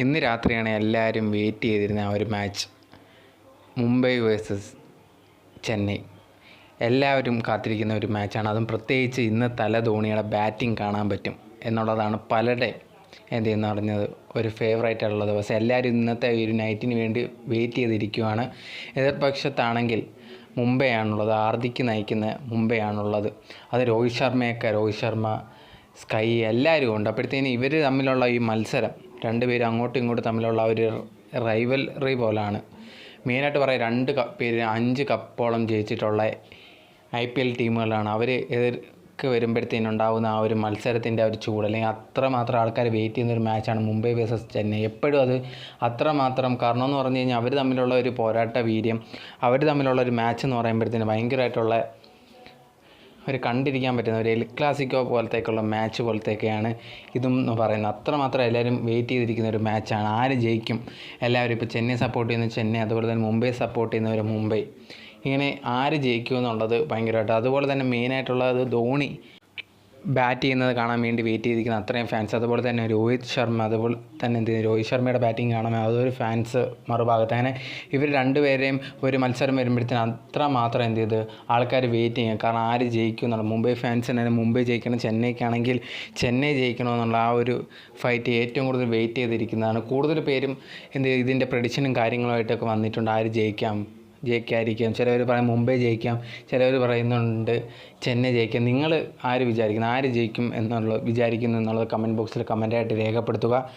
ഇന്ന് രാത്രിയാണ് എല്ലാവരും വെയിറ്റ് ചെയ്തിരുന്ന ആ ഒരു മാച്ച് മുംബൈ വേഴ്സസ് ചെന്നൈ. എല്ലാവരും കാത്തിരിക്കുന്ന ഒരു മാച്ചാണ് അതും പ്രത്യേകിച്ച് ഇന്ന് തല ധോണിയുടെ ബാറ്റിംഗ് കാണാൻ പറ്റും എന്നുള്ളതാണ് പലരുടെ എന്ത് ചെയ്യുന്ന പറഞ്ഞത് ഒരു ഫേവറേറ്റ് ആയിട്ടുള്ള ദിവസം. എല്ലാവരും ഇന്നത്തെ ഒരു നൈറ്റിന് വേണ്ടി വെയിറ്റ് ചെയ്തിരിക്കുവാണ്. എതിർപക്ഷത്താണെങ്കിൽ മുംബൈ ആണുള്ളത്. ആർദിക്ക് നയിക്കുന്ന മുംബൈ ആണുള്ളത്. അത് രോഹിത് ശർമ്മയൊക്കെ രോഹിത് ശർമ്മ സ്കൈ എല്ലാവരും ഉണ്ട്. അപ്പോഴത്തേന് ഇവർ തമ്മിലുള്ള ഈ മത്സരം രണ്ടുപേരും അങ്ങോട്ടും ഇങ്ങോട്ടും തമ്മിലുള്ള ഒരു റൈവൽറി പോലാണ്. മെയിനായിട്ട് പറയാം രണ്ട് പേര് അഞ്ച് കപ്പോളം ജയിച്ചിട്ടുള്ള ഐ പി എൽ ടീമുകളാണ് അവർ എതിർക്ക് വരുമ്പോഴത്തേനുണ്ടാവുന്ന ആ ഒരു മത്സരത്തിന്റെ ഒരു ചൂട് അല്ലെങ്കിൽ അത്രമാത്രം ആൾക്കാർ വെയിറ്റ് ചെയ്യുന്ന ഒരു മാച്ചാണ് മുംബൈ വേഴ്സസ് ചെന്നൈ. എപ്പോഴും അത് അത്രമാത്രം കാരണം എന്ന് പറഞ്ഞു കഴിഞ്ഞാൽ അവർ തമ്മിലുള്ള ഒരു പോരാട്ട വീര്യം അവർ തമ്മിലുള്ള ഒരു മാച്ച് എന്ന് പറയുമ്പോഴത്തേന് ഭയങ്കരമായിട്ടുള്ള ഒരു കണ്ടിരിക്കാൻ പറ്റുന്ന ഒരു എൽ ക്ലാസിക്കോ പോലത്തേക്കുള്ള മാച്ച് പോലത്തേക്കെയാണ് ഇതും എന്ന് പറയുന്നത്. അത്രമാത്രം എല്ലാവരും വെയിറ്റ് ചെയ്തിരിക്കുന്ന ഒരു മാച്ചാണ് ആര് ജയിക്കും? എല്ലാവരും ഇപ്പോൾ ചെന്നൈ സപ്പോർട്ട് ചെയ്യുന്ന ചെന്നൈ അതുപോലെ തന്നെ മുംബൈ സപ്പോർട്ട് ചെയ്യുന്നവർ മുംബൈ. ഇങ്ങനെ ആര് ജയിക്കുമെന്നുള്ളത് ഭയങ്കരമായിട്ട്. അതുപോലെ തന്നെ മെയിനായിട്ടുള്ളത് ധോണി. ബാറ്റ് ചെയ്യുന്നത് കാണാൻ വേണ്ടി വെയിറ്റ് ചെയ്തിരിക്കുന്ന അത്രയും ഫാൻസ് അതുപോലെ തന്നെ രോഹിത് ശർമ്മ അതുപോലെ തന്നെ എന്ത് രോഹിത് ശർമ്മയുടെ ബാറ്റിംഗ് കാണാൻ അതൊരു ഫാൻസ് മറുഭാഗത്ത്. അങ്ങനെ ഇവർ രണ്ടുപേരെയും ഒരു മത്സരം വരുമ്പോഴത്തേന് അത്ര മാത്രം എന്ത് ചെയ്ത് ആൾക്കാർ വെയിറ്റ് ചെയ്യും കാരണം ആര് ജയിക്കും എന്നുള്ള മുംബൈ ഫാൻസ് തന്നെ മുംബൈ ജയിക്കണം ചെന്നൈക്കാണെങ്കിൽ ചെന്നൈ ജയിക്കണമെന്നുള്ള ആ ഒരു ഫൈറ്റ് ഏറ്റവും കൂടുതൽ വെയിറ്റ് ചെയ്തിരിക്കുന്നതാണ്. കൂടുതൽ പേരും എന്ത് ഇതിന്റെ പ്രഡിക്ഷനും കാര്യങ്ങളുമായിട്ടൊക്കെ വന്നിട്ടുണ്ട്. ആര് ജയിക്കാം? ജയിക്കാതിരിക്കാം. ചിലവർ പറയും മുംബൈ ജയിക്കാം. ചിലവർ പറയുന്നുണ്ട് ചെന്നൈ ജയിക്കാം. നിങ്ങൾ ആര് വിചാരിക്കുന്നു? ആര് ജയിക്കും എന്നുള്ളത് വിചാരിക്കുന്നു എന്നുള്ളത് കമന്റ് ബോക്സിൽ കമന്റായിട്ട് രേഖപ്പെടുത്തുക.